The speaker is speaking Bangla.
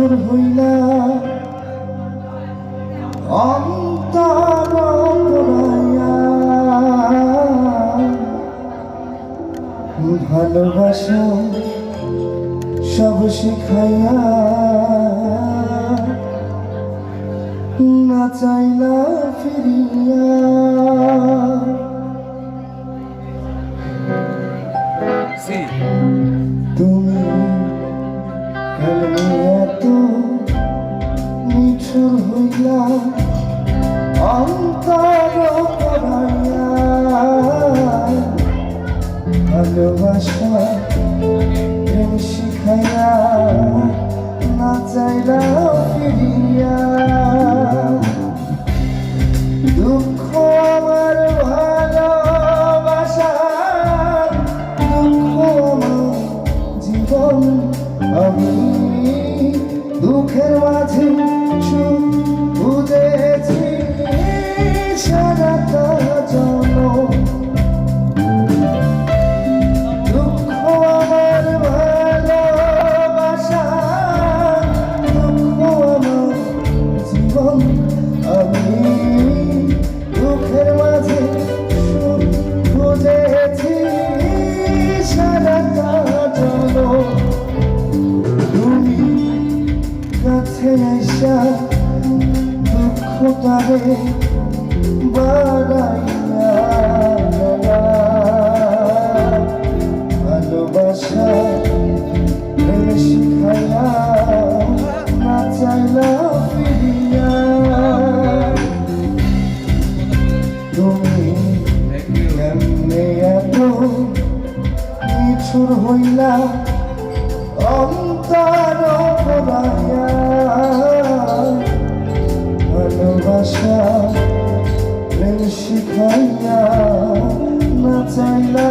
বছর হইলা। অন্তর সব শিখাইয়া না চাইলা ফিরিয়া। হইলা, অন্তর ভালোবাসা প্রেম শিখাইয়া, না চাইলা ফিরিয়া। দুঃখ আমার ভালোবাসা, দুঃখ আমার জীবন। আমি দুঃখের মাঝে কাছে আইসা দুঃখটারে বাড়াইয়া ভালোবাসা শিখাইয়া না চাইলা ফিরিয়া। তুমি কেমনে এত নিঠুর হইলা অন্তর পড়াইয়া ভালোবাসা প্রেম শিখাইয়া না চাইলা